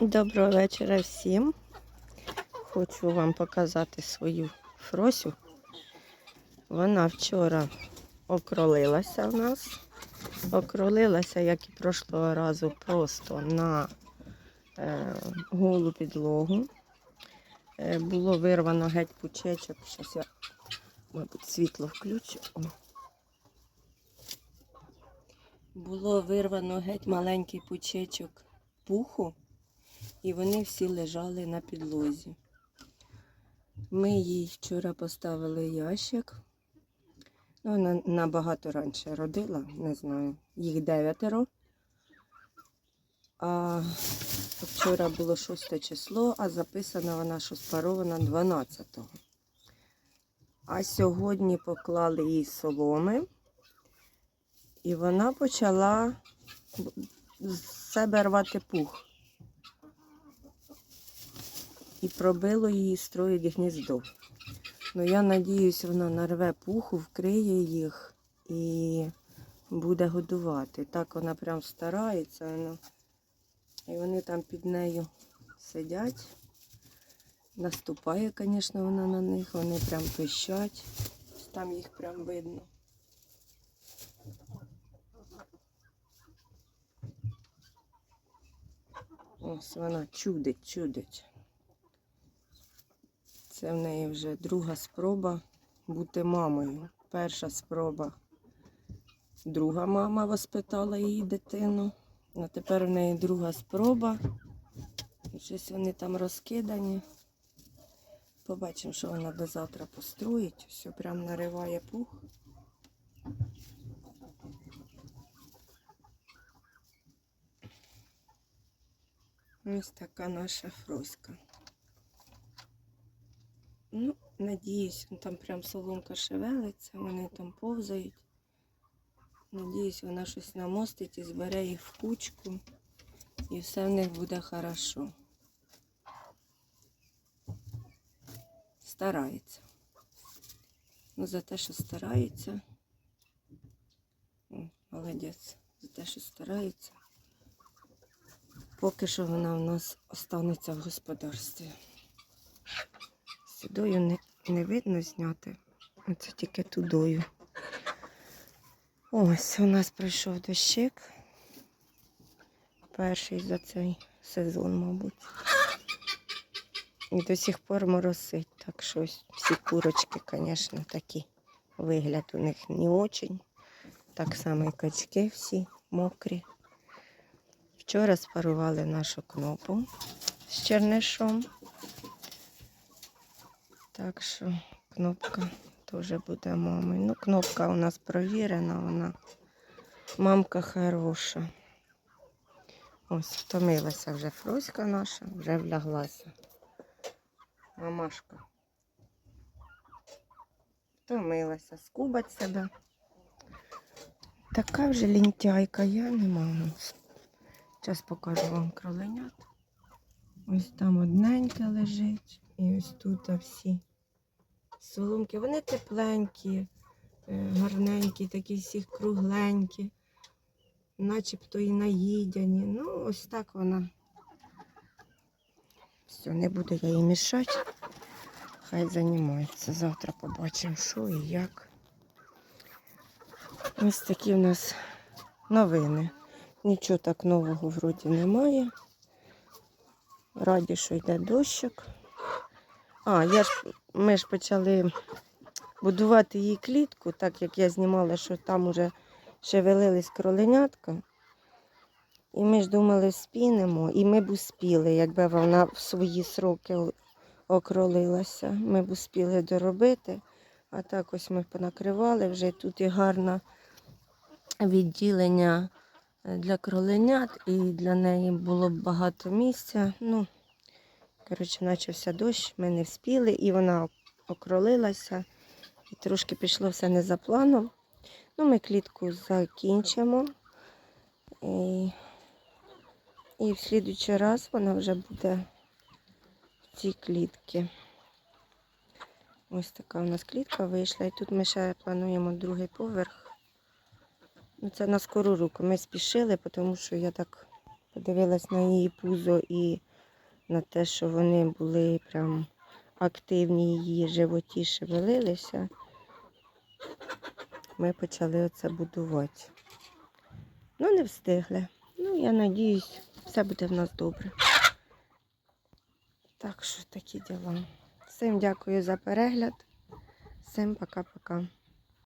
Доброго вечора всім. Хочу вам показати свою фросю. Вона вчора окролилася в нас. Окролилася, як і прошлого разу, просто на е, голу підлогу. Е, було вирвано геть пучечок. Зараз я, мабуть, світло включу. О. Було вирвано геть маленький пучечок пуху і вони всі лежали на підлозі. Ми їй вчора поставили ящик. Ну, вона набагато раніше родила, не знаю, їх дев'ятеро. А вчора було 6 число, а записана вона, що спарована 12-го. А сьогодні поклали їй соломи, і вона почала з себе рвати пух і пробило її строїть гніздо. Ну я надіюсь, вона нарве пуху, вкриє їх і буде годувати. Так вона прям старається. Ну, і вони там під нею сидять. Наступає, звісно, вона на них, вони прям пищать. Там їх прям видно. Ось вона чудить, чудить. Це в неї вже друга спроба бути мамою. Перша спроба. Друга мама воспитала її дитину. А тепер в неї друга спроба. І щось вони там розкидані. Побачимо, що вона до завтра построїть. Все прям нариває пух. Ось така наша фроська. Ну, надіюсь, ну, там прям соломка шевелиться, вони там повзають. Надіюсь, вона щось намостить і збере їх в кучку. І все в них буде хорошо. Старається. Ну, за те, що старається. Молодець. За те, що старається. Поки що вона у нас останеться в господарстві. Сюдою не, не видно зняти. Оце тільки тудою. Ось у нас прийшов дощик. Перший за цей сезон, мабуть. І до сих пор моросить. Так що всі курочки, звісно, такі. Вигляд у них не очень. Так само і качки всі мокрі. Вчора спарували нашу кнопу з чернишом. Так що кнопка теж буде мамою. Ну, кнопка у нас провірена, вона мамка хороша. Ось, втомилася вже фроська наша, вже вляглася. Мамашка. Втомилася, скубать себе. Така вже лінтяйка, я не можу. Зараз покажу вам кроленят. Ось там одненьке лежить. І ось тут всі соломки. Вони тепленькі, е, гарненькі, такі всі кругленькі, начебто і наїдяні. Ну, ось так вона. Все, не буду я їй мішати. Хай займається. Завтра побачимо, що і як. Ось такі в нас новини. Нічого так нового вроді немає. Раді, що йде дощик. А, я ж, ми ж почали будувати її клітку, так як я знімала, що там уже шевелились кроленятка. І ми ж думали, спінемо, і ми б успіли, якби вона в свої сроки окролилася. Ми б успіли доробити. А так ось ми понакривали, вже тут і гарне відділення для кроленят, і для неї було б багато місця. Ну, Коротше, почався дощ, ми не вспіли, і вона окролилася. І трошки пішло все не за планом. Ну, ми клітку закінчимо. І, і в слідуючий раз вона вже буде в цій клітці. Ось така у нас клітка вийшла. І тут ми ще плануємо другий поверх. Ну, Це на скору руку. Ми спішили, тому що я так подивилась на її пузо і на те, що вони були прям активні, її животі шевелилися, ми почали оце будувати. Ну, не встигли. Ну, я надіюсь, все буде в нас добре. Так що такі діла. Всім дякую за перегляд. Всім пока-пока.